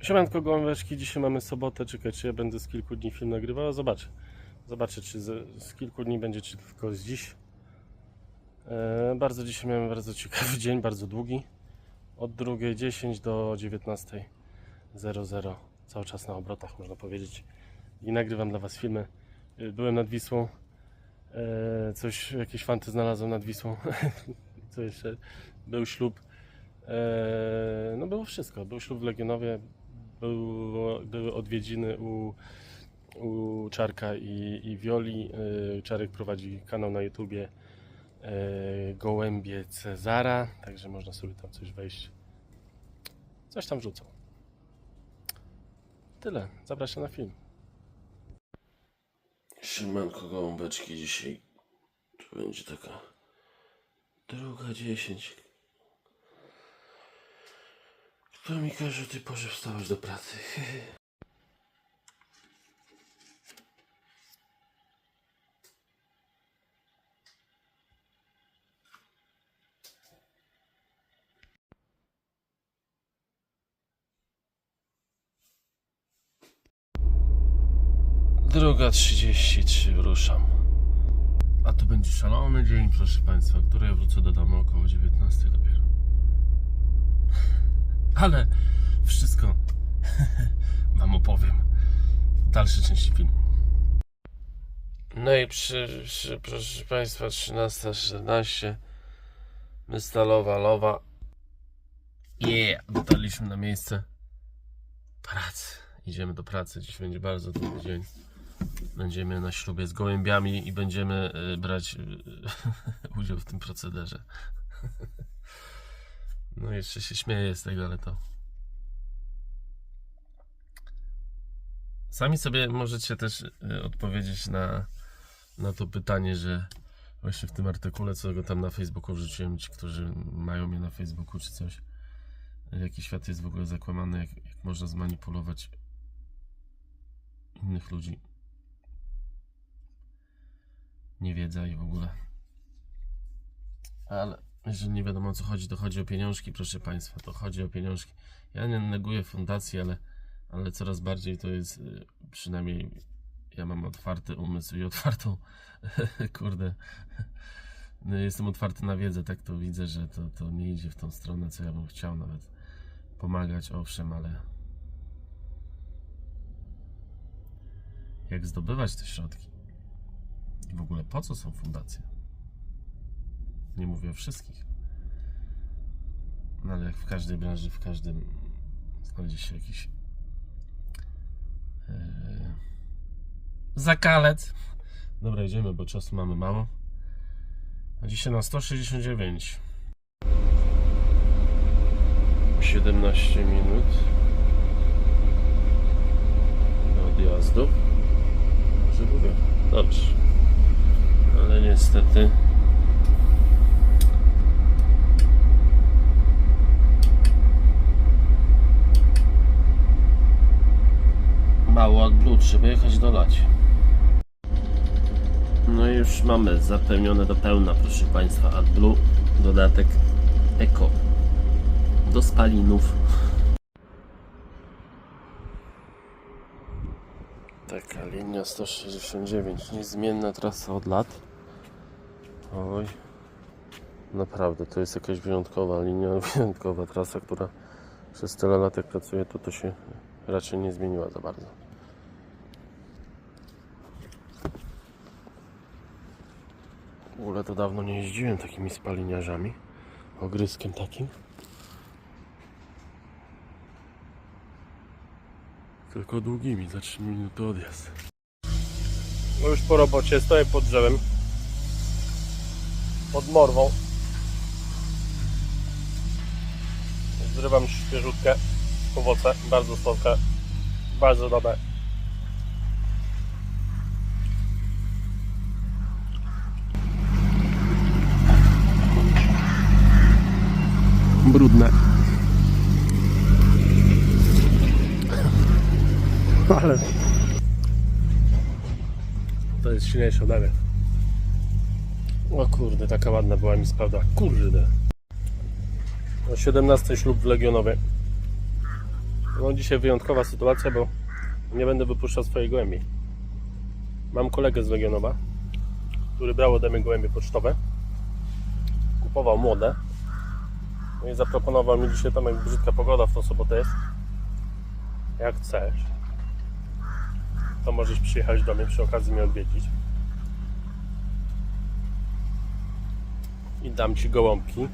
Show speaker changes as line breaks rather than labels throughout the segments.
Siemanko gołąbeczki, dzisiaj mamy sobotę, czekajcie, ja będę z kilku dni film nagrywał, zobaczę. Zobaczę, czy z, z kilku dni będzie, czy tylko z dziś. E, bardzo dzisiaj miałem bardzo ciekawy dzień, bardzo długi. Od 2.10 do 19.00. Cały czas na obrotach, można powiedzieć. I nagrywam dla Was filmy. E, Byłem nad Wisłą. E, coś, jakieś fanty znalazłem nad Wisłą. Co jeszcze? Był ślub. E, no było wszystko. Był ślub w Legionowie, były odwiedziny u, u Czarka i, i Wioli. E, Czarek prowadzi kanał na YouTubie e, Gołębie Cezara, także można sobie tam coś wejść. Coś tam rzucą. Tyle. Zapraszam na film.
Siemanko gołąbeczki dzisiaj to będzie taka druga dziesięć. Kto mi każe tej porze wstawać do pracy? Druga 33 ruszam. A to będzie szalony dzień, proszę Państwa, który ja wrócę do domu około 19 dopiero. Ale wszystko Wam opowiem w dalszej części filmu. No i przy, przy, proszę Państwa, 13.14 Mystalowa Lowa. Yeah, dotarliśmy na miejsce pracy. Idziemy do pracy. Dziś będzie bardzo długi dzień. Będziemy na ślubie z gołębiami i będziemy y, brać y, udział w tym procederze. No jeszcze się śmieję z tego, ale to. Sami sobie możecie też y, odpowiedzieć na, na to pytanie, że właśnie w tym artykule, co go tam na Facebooku wrzuciłem, ci, którzy mają mnie na Facebooku czy coś, jaki świat jest w ogóle zakłamany, jak, jak można zmanipulować innych ludzi. Niewiedza i w ogóle. Ale jeżeli nie wiadomo o co chodzi, to chodzi o pieniążki, proszę Państwa. To chodzi o pieniążki. Ja nie neguję fundacji, ale, ale coraz bardziej to jest y, przynajmniej ja mam otwarty umysł i otwartą kurde. No, jestem otwarty na wiedzę, tak to widzę, że to, to nie idzie w tą stronę, co ja bym chciał nawet pomagać, owszem, ale jak zdobywać te środki i w ogóle po co są fundacje. Nie mówię o wszystkich. No ale jak w każdej branży, w każdym znajdzie się jakiś yy, zakalec. Dobra, idziemy, bo czasu mamy mało. A dzisiaj na 169. 17 minut do odjazdu. Dobrze mówię? Dobrze. Ale niestety mało AdBlue, trzeba jechać dolać. No i już mamy zapełnione do pełna, proszę Państwa, AdBlue, dodatek Eco do spalinów. Taka linia 169, niezmienna trasa od lat. Oj, naprawdę, to jest jakaś wyjątkowa linia, wyjątkowa trasa, która przez tyle lat jak pracuje, to to się raczej nie zmieniła za bardzo. W ogóle to dawno nie jeździłem takimi spaliniarzami, ogryskiem takim. Tylko długimi, za 3 minuty odjazd.
No już po robocie, stoję pod drzewem. Pod morwą. Zrywam świeżutkę owoce, bardzo słodkie, bardzo dobre. Brudne. Ale to jest silniejsze ode mnie. O kurde, taka ładna była mi spadła. Kurde. O 17 ślub w Legionowie.
No dzisiaj wyjątkowa sytuacja, bo nie będę wypuszczał swojej gołębi. Mam kolegę z Legionowa, który brał ode mnie gołębie pocztowe. Kupował młode. No i zaproponował mi dzisiaj tam, jak brzydka pogoda w tą sobotę jest. Jak chcesz, to możesz przyjechać do mnie przy okazji mnie odwiedzić. I dam ci gołąbki.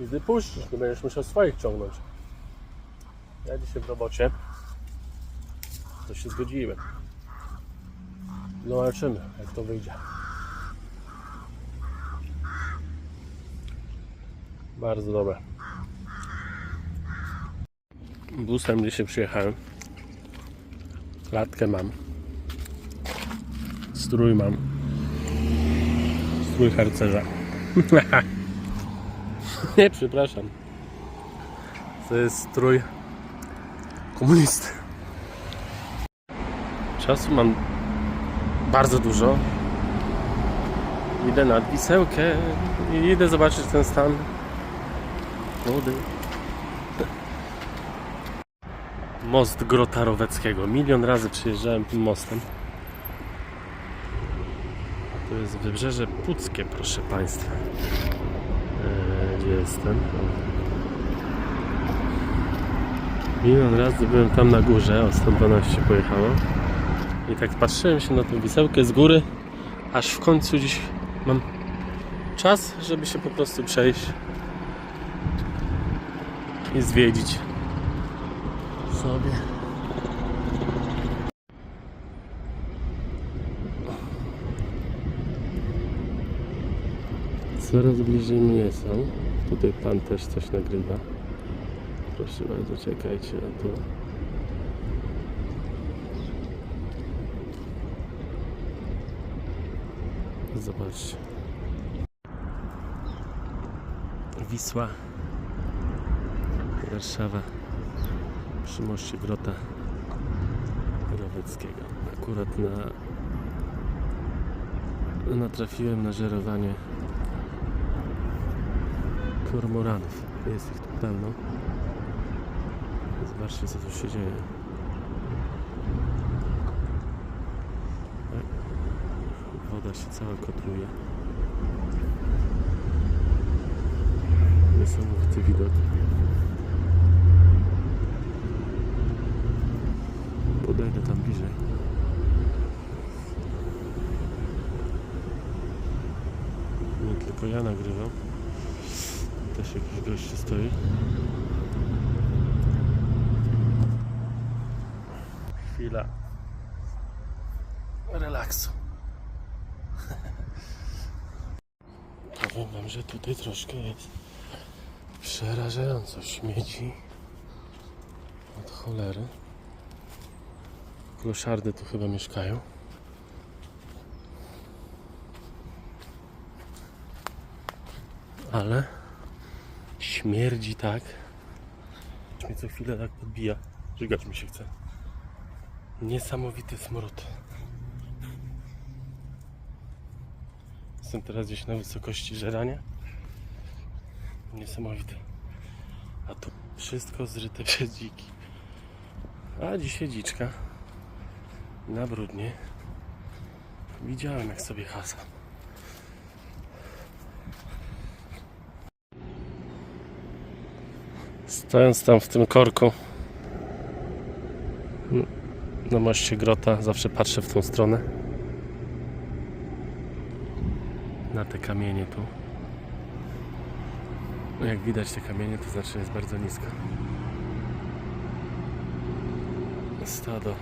I wypuścisz, nie będziesz musiał swoich ciągnąć. Ja dzisiaj w robocie to się zgodziłem. Zobaczymy, jak to wyjdzie. Bardzo dobre. Busem dzisiaj przyjechałem. Klatkę mam. Strój mam. Strój harcerza. Nie, przepraszam. To jest strój komunisty. Czasu mam bardzo dużo. Idę nad Wisełkę i idę zobaczyć ten stan wody. Most Grota Roweckiego. Milion razy przyjeżdżałem tym mostem. To jest wybrzeże Puckie, proszę Państwa. Eee, gdzie jestem? Milion razy byłem tam na górze, o 112 pojechało. I tak patrzyłem się na tę wisełkę z góry, aż w końcu dziś mam czas, żeby się po prostu przejść i zwiedzić sobie. Coraz bliżej mnie są. Tutaj pan też coś nagrywa. Proszę bardzo, czekajcie na to. Zobaczcie. Wisła. Warszawa. Przy moście Grota Roweckiego. Akurat na natrafiłem na żerowanie kormoranów. Jest ich tu pełno. Zobaczcie co tu się dzieje. Woda się cała kotluje. Niesamowity widok. Podejdę tam bliżej. Nie tylko ja nagrywam. Też jakiś gość stoi. Chwila relaksu. Powiem wam, że tutaj troszkę jest przerażająco śmieci od cholery. Kloszardy tu chyba mieszkają. Ale śmierdzi tak. Mnie co chwilę tak podbija. Żygać mi się chce. Niesamowity smród. Jestem teraz gdzieś na wysokości żerania. Niesamowite. A tu wszystko zryte przez dziki. A dzisiaj dziczka na brudnie. Widziałem jak sobie hasa. Stojąc tam w tym korku na moście Grota, zawsze patrzę w tą stronę. Na te kamienie tu. No jak widać te kamienie, to znaczy jest bardzo nisko. Stado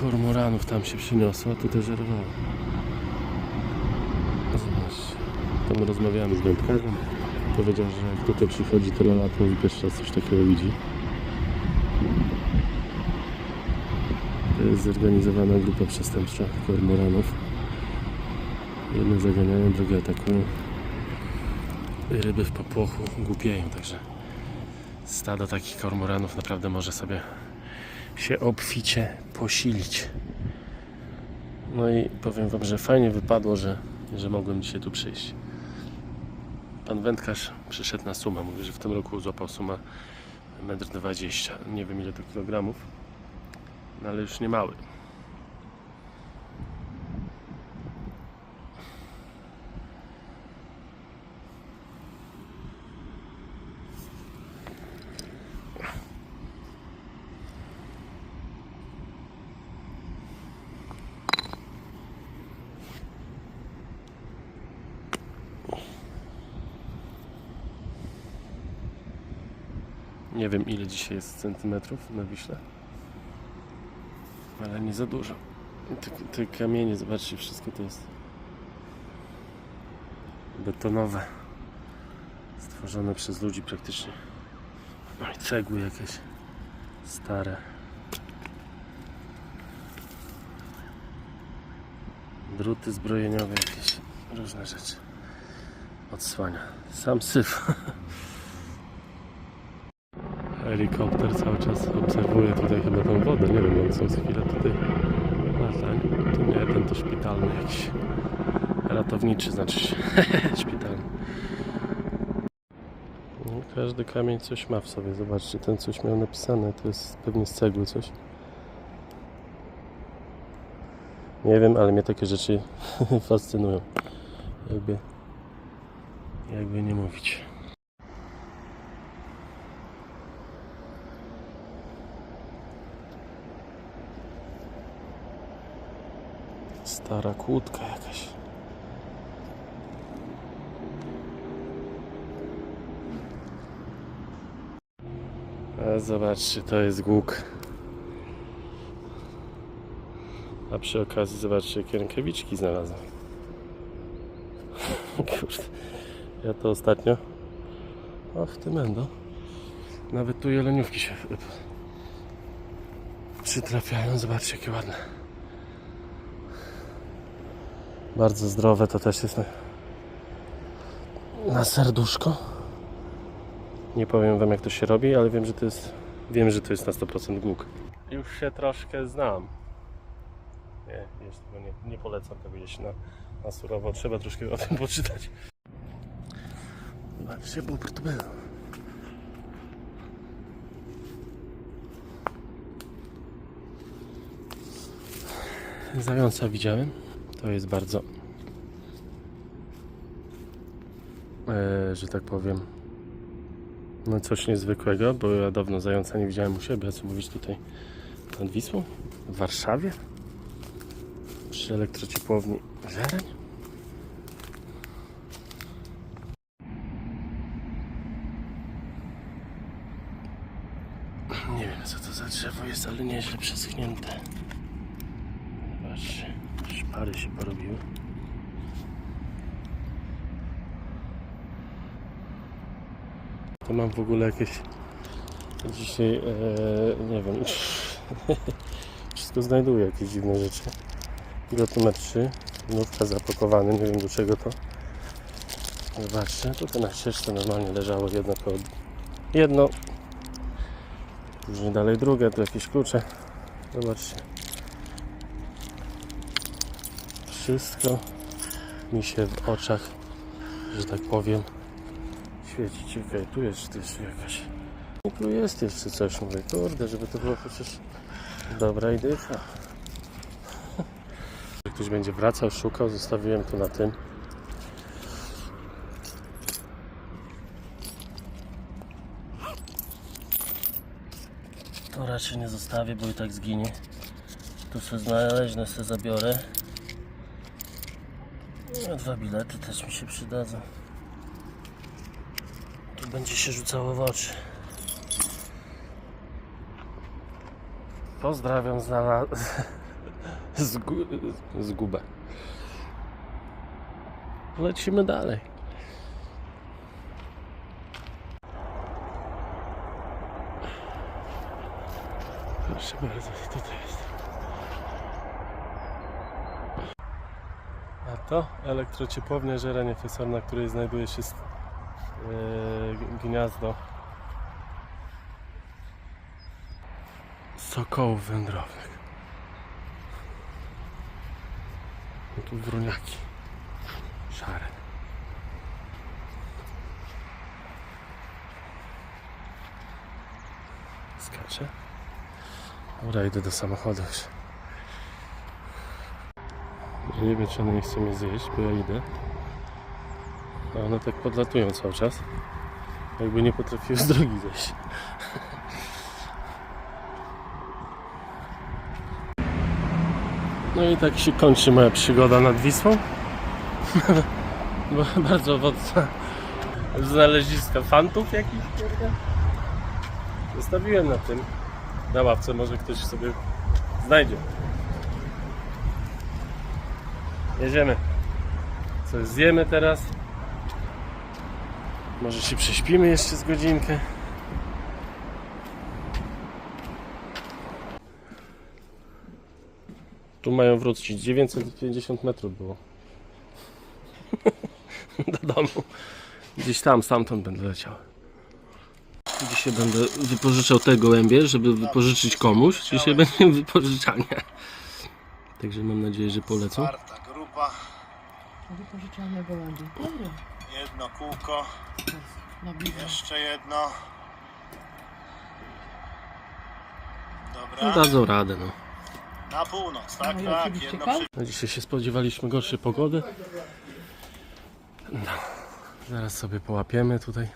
kormoranów tam się przyniosło, a tu też żerowało. Zobaczcie. Tam rozmawiałem z wędkarzem. Powiedział, że jak tutaj przychodzi tyle lat, mówi pierwszy raz coś takiego widzi. To jest zorganizowana grupa przestępcza kormoranów. Jedne zaganiają, drugie atakują. Ryby w popłochu głupieją, także stado takich kormoranów naprawdę może sobie się obficie posilić. No i powiem Wam, że fajnie wypadło, że, że mogłem dzisiaj tu przyjść. Pan wędkarz Przyszedł na sumę. Mówi, że w tym roku złapał suma 1,20 m. Nie wiem ile to kilogramów. No ale już nie mały. Nie wiem ile dzisiaj jest centymetrów na Wiśle. Ale nie za dużo. Te, te kamienie, zobaczcie, wszystko to jest betonowe. Stworzone przez ludzi praktycznie. No i cegły jakieś stare. Druty zbrojeniowe jakieś, różne rzeczy. Odsłania. Sam syf. Helikopter cały czas obserwuje tutaj chyba tą wodę. Nie wiem, on co z chwilę tutaj lata. nie? Ten to szpitalny jakiś. Ratowniczy znaczy szpitalny. No, każdy kamień coś ma w sobie. Zobaczcie, ten coś miał napisane. To jest pewnie z cegły coś. Nie wiem, ale mnie takie rzeczy fascynują. Jakby, jakby nie mówić. Stara kłódka jakaś. A zobaczcie, to jest głuk. A przy okazji zobaczcie, jakie rękawiczki znalazłem. Kurde. Ja to ostatnio. Och, ty mendo. Nawet tu jeleniówki się przytrafiają. Zobaczcie, jakie ładne. Bardzo zdrowe to też jest na, na serduszko. Nie powiem wam jak to się robi, ale wiem, że to jest wiem, że to jest na 100% głuk. Już się troszkę znam. Nie, jest, nie, nie polecam tego jeść na, na surowo. Trzeba troszkę o tym poczytać. Zobaczcie, bóbr tu był. Zająca widziałem. To jest bardzo, e, że tak powiem, no coś niezwykłego, bo ja dawno zająca nie widziałem u siebie, co mówić tutaj nad Wisłą, w Warszawie, przy elektrociepłowni Żereń. Nie wiem co to za drzewo jest, ale nieźle przeschnięte. Szpary się porobiły. To mam w ogóle jakieś dzisiaj, e, nie wiem, wszystko znajduję, jakieś dziwne rzeczy. Pilot numer 3, nówka zapakowany, nie wiem do czego to. Zobaczcie, tutaj na ścieżce normalnie leżało jedno koło, jedno, później dalej drugie, tu jakieś klucze. Zobaczcie. Wszystko mi się w oczach, że tak powiem, świeci. Okej, tu jest też jakaś. I tu jest jeszcze coś, mówię, kurde, żeby to było przecież dobra. Jak ktoś będzie wracał, szukał, zostawiłem to na tym. To raczej nie zostawię, bo i tak zginie. Tu sobie znaleźć, sobie zabiorę. No, dwa bilety też mi się przydadzą. Tu będzie się rzucało w oczy. Pozdrawiam znala... Zgu... zgubę. Lecimy dalej. Proszę bardzo, To elektrociepłownia żerenie fesor, na której znajduje się e, gniazdo sokołów wędrownych. No tu wruniaki szare. Skacze. Dobra, idę do samochodu już. Nie wiem, czy one nie chcą mnie zjeść, bo ja idę. A one tak podlatują cały czas. Jakby nie potrafiły z drogi zejść. No i tak się kończy moja przygoda nad Wisłą. Bardzo owocna znaleziska fantów jakichś. kurde. Zostawiłem na tym, na ławce, może ktoś sobie znajdzie. Jedziemy. Coś zjemy teraz. Może się prześpimy jeszcze z godzinkę. Tu mają wrócić. 950 metrów było. Do domu. Gdzieś tam, stamtąd będę leciał. Dzisiaj będę wypożyczał te gołębie, żeby wypożyczyć komuś. Dzisiaj będzie wypożyczanie. Także mam nadzieję, że polecą.
Wypożyczalne gołębie. Dobra,
jedno kółko,
na bliżej.
jeszcze jedno. Dobra,
Dadzą radę, no.
na północ, tak,
No i
tak,
oczywiście
jedno
kal-
przy...
No dzisiaj się spodziewaliśmy gorszej pogody. No, zaraz sobie połapiemy tutaj.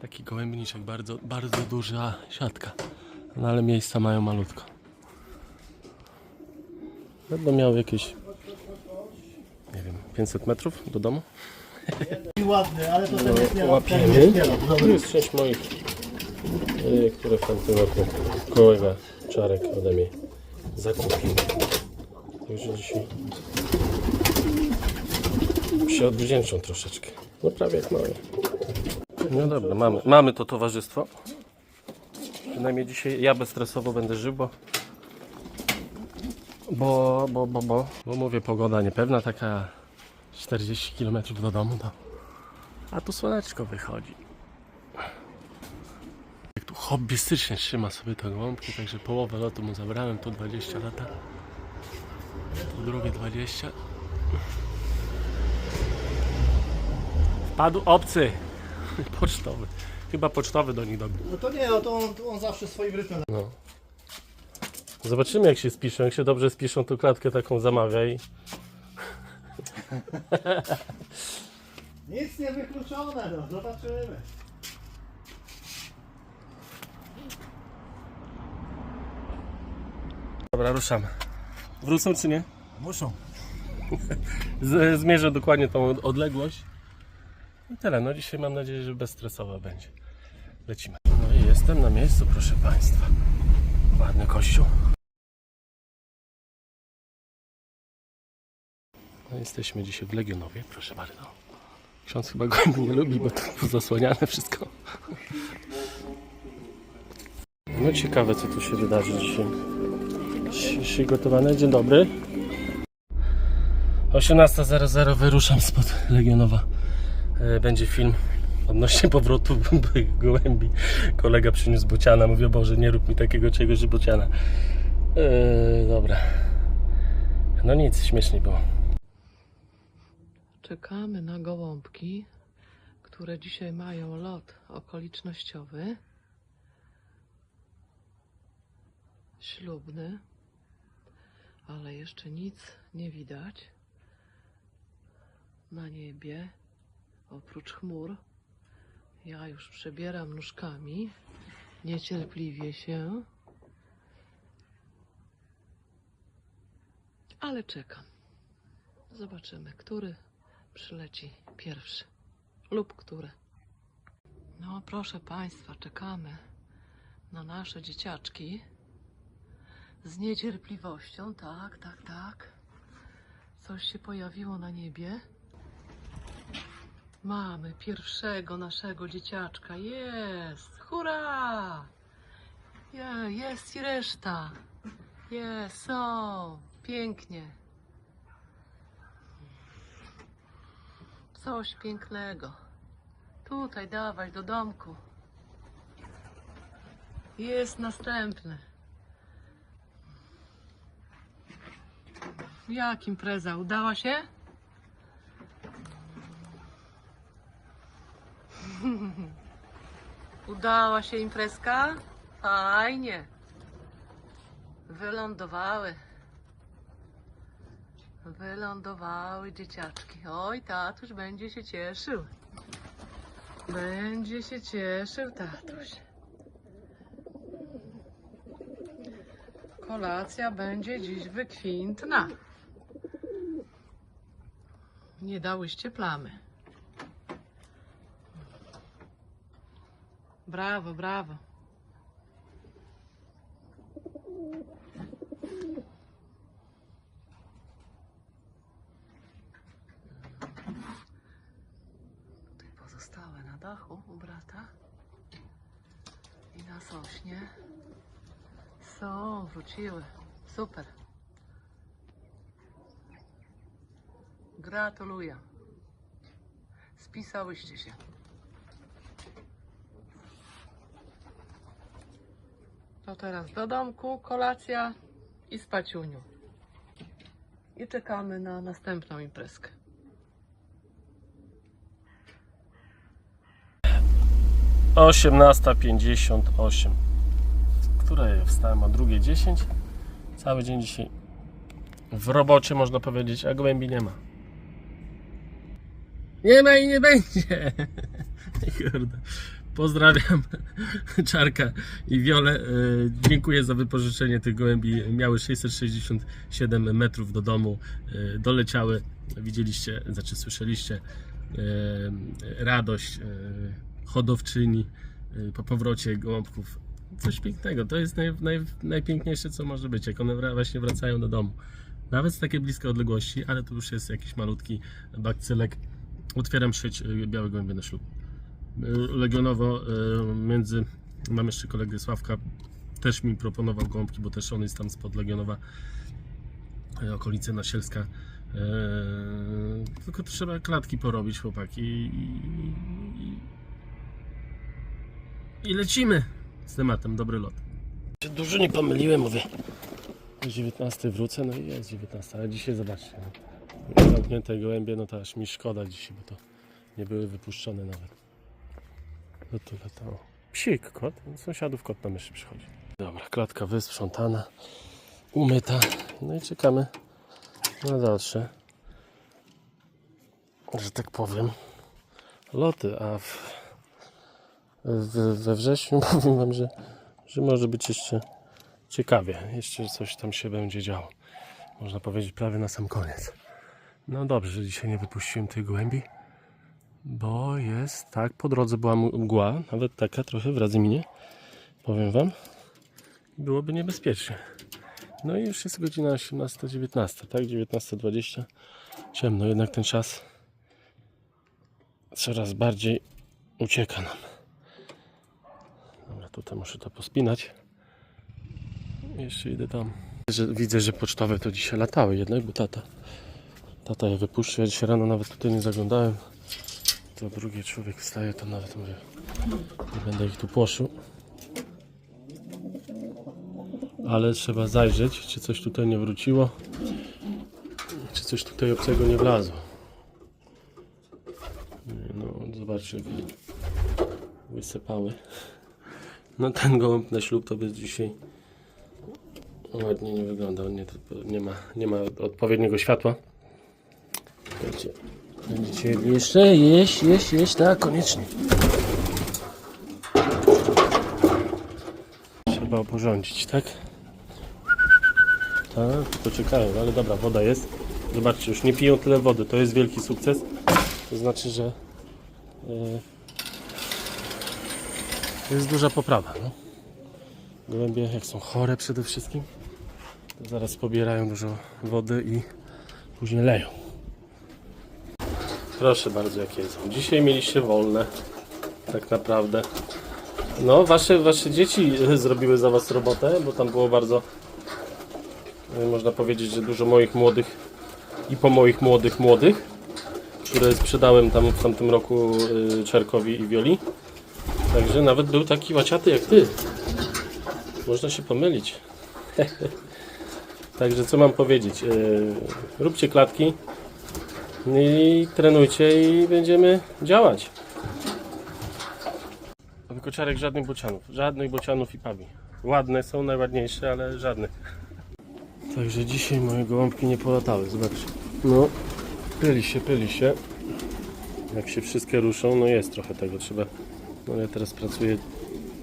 Taki gołębniczek, bardzo, bardzo duża siatka. No ale miejsca mają malutko. Będą miał jakieś, nie wiem, 500 metrów do domu.
ładny, ale to ten jest nie
Łapiemy. Tu jest część moich, y, które w tamtym roku kolega Czarek ode mnie zakupił. Także dzisiaj się odwdzięczą troszeczkę. No prawie jak małe. No dobra, mamy, mamy to towarzystwo. Przynajmniej dzisiaj ja bezstresowo będę żył, bo bo, bo, bo, bo, bo mówię, pogoda niepewna, taka 40 km do domu, to a tu słoneczko wychodzi. Jak tu hobbystycznie trzyma sobie te gołąbki, także połowę lotu mu zabrałem, tu 20 lata. Tu drugie 20. Wpadł obcy. Pocztowy. Chyba pocztowy do nich dobry.
No to nie, no to on, to on zawsze swoim rytmem.
No. Zobaczymy jak się spiszą. Jak się dobrze spiszą, to klatkę taką zamawia i
Nic nie wykluczone, no zobaczymy.
Dobra, ruszamy. Wrócą czy nie?
Muszą.
Z, zmierzę dokładnie tą od- odległość. I tyle. No dzisiaj mam nadzieję, że bezstresowa będzie. Lecimy. No i jestem na miejscu, proszę Państwa. Ładny kościół. No jesteśmy dzisiaj w Legionowie, proszę bardzo. Ksiądz chyba go nie lubi, bo to zasłaniane wszystko. No ciekawe, co tu się wydarzy dzisiaj. Dzisiaj gotowane. Dzień dobry. 18.00 wyruszam spod Legionowa. E, Będzie film odnośnie powrotu gołębi. Kolega przyniósł bociana. Mówię, Boże, nie rób mi takiego czegoś, że bociana. E, dobra. No nic, śmiesznie było.
Czekamy na gołąbki, które dzisiaj mają lot okolicznościowy. Ślubny, ale jeszcze nic nie widać na niebie oprócz chmur. Ja już przebieram nóżkami, niecierpliwie się, ale czekam. Zobaczymy, który przyleci pierwszy lub które. No, proszę Państwa, czekamy na nasze dzieciaczki z niecierpliwością. Tak, tak, tak. Coś się pojawiło na niebie. Mamy pierwszego naszego dzieciaczka. Jest! Hurra! Je, jest i reszta. Jest, są. Pięknie. Coś pięknego. Tutaj dawać do domku. Jest następny. Jak impreza? Udała się? Udała się imprezka? Fajnie. Wylądowały. Wylądowały dzieciaczki. Oj, tatuś będzie się cieszył. Będzie się cieszył tatuś. Kolacja będzie dziś wykwintna. Nie dałyście plamy. Brawo, brawo. Tutaj pozostałe na dachu brata i na sośnie. Są, wróciły. Super. Gratuluję. Spisałyście się. To teraz do domku, kolacja i spaciuniu. I czekamy na następną imprezkę.
Osiemnasta pięćdziesiąt osiem. Która ja wstałem o drugie 10. Cały dzień dzisiaj w robocie można powiedzieć, a gołębi nie ma. Nie ma i nie będzie. Pozdrawiam Czarka i Wiolę. Yy, Dziękuję za wypożyczenie tych gołębi. Miały 667 metrów do domu. Yy, Doleciały. Widzieliście, znaczy słyszeliście yy, radość yy, hodowczyni yy, po powrocie gołąbków. Coś pięknego. To jest naj, naj, najpiękniejsze, co może być, jak one właśnie wracają do domu. Nawet z takiej bliskiej odległości, ale tu już jest jakiś malutki bakcylek. Otwieram sieć yy, białe gołębie na ślub. Legionowo y, między, mam jeszcze kolegę Sławka, też mi proponował gąbki, bo też on jest tam spod Legionowa, y, okolice Nasielska. Y, Tylko trzeba klatki porobić, chłopaki. I, i, i lecimy z tematem. Dobry lot. Dużo nie pomyliłem, mówię. O 19 wrócę, no i jest 19, ale dzisiaj zobaczcie. No. Zamknięte gołębie, no to aż mi szkoda dzisiaj, bo to nie były wypuszczone nawet. No to latało. Psik, kot. Sąsiadów kot na myszy przychodzi. Dobra, klatka wysprzątana, umyta. No i czekamy na dalsze, że tak powiem, loty. A w, we wrześniu powiem Wam, że, że może być jeszcze ciekawie. Jeszcze coś tam się będzie działo. Można powiedzieć prawie na sam koniec. No dobrze, że dzisiaj nie wypuściłem tych głębi. Bo jest, tak, po drodze była mgła, nawet taka trochę w Radzyminie, powiem Wam. Byłoby niebezpiecznie. No i już jest godzina 18.19, tak, 19.20. Ciemno, jednak ten czas coraz bardziej ucieka nam. Tutaj muszę to pospinać. Jeszcze idę tam. Że, widzę, że pocztowe to dzisiaj latały jednak, bo tata, tata je wypuszczył. Ja dzisiaj rano nawet tutaj nie zaglądałem to drugi człowiek wstaje, to nawet mówię, nie będę ich tu płoszył. Ale trzeba zajrzeć, czy coś tutaj nie wróciło, czy coś tutaj obcego nie wlazło. No, zobaczcie, wysypały. No ten gołąb na ślub to by dzisiaj ładnie nie wyglądał, nie, nie, ma, nie ma odpowiedniego światła. Słuchajcie, Będziecie jeszcze? Jeść, jeść, jeść, tak, koniecznie. Trzeba oporządzić, tak? Tak, poczekają, ale dobra, woda jest. Zobaczcie, już nie piją tyle wody, to jest wielki sukces. To znaczy, że e, to jest duża poprawa. No. Jak są chore przede wszystkim, to zaraz pobierają dużo wody i później leją. Proszę bardzo, jakie są. Dzisiaj mieliście wolne, tak naprawdę. No, wasze, wasze dzieci zrobiły za was robotę, bo tam było bardzo, e, można powiedzieć, że dużo moich młodych i po moich młodych młodych, które sprzedałem tam w tamtym roku e, Czerkowi i Wioli. Także nawet był taki łaciaty jak ty. Można się pomylić. Także co mam powiedzieć? E, Róbcie klatki, i trenujcie i będziemy działać. Tylko czarek żadnych bocianów. Żadnych bocianów i pawi. Ładne są, najładniejsze, ale żadnych. Także dzisiaj moje gołąbki nie polatały, zobaczcie. No, pyli się, pyli się. Jak się wszystkie ruszą, no jest trochę tego, trzeba... No ja teraz pracuję,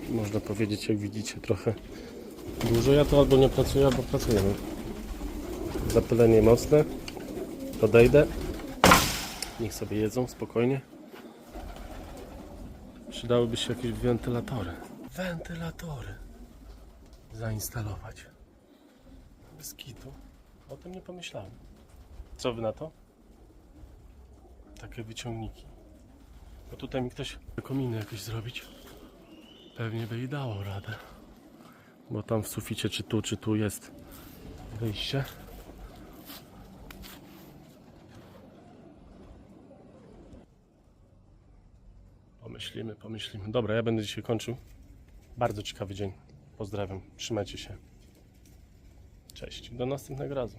można powiedzieć, jak widzicie, trochę dużo. Ja to albo nie pracuję, albo pracuję. No. Zapylenie mocne. Podejdę. Niech sobie jedzą spokojnie. Przydałyby się jakieś wentylatory. Wentylatory zainstalować. Bez kitu. O tym nie pomyślałem. Co wy na to? Takie wyciągniki. Bo tutaj mi ktoś kominy jakieś zrobić. Pewnie by i dało radę. Bo tam w suficie, czy tu, czy tu jest wyjście. Pomyślimy, pomyślimy. Dobra, ja będę dzisiaj kończył. Bardzo ciekawy dzień. Pozdrawiam. Trzymajcie się. Cześć. Do następnego razu.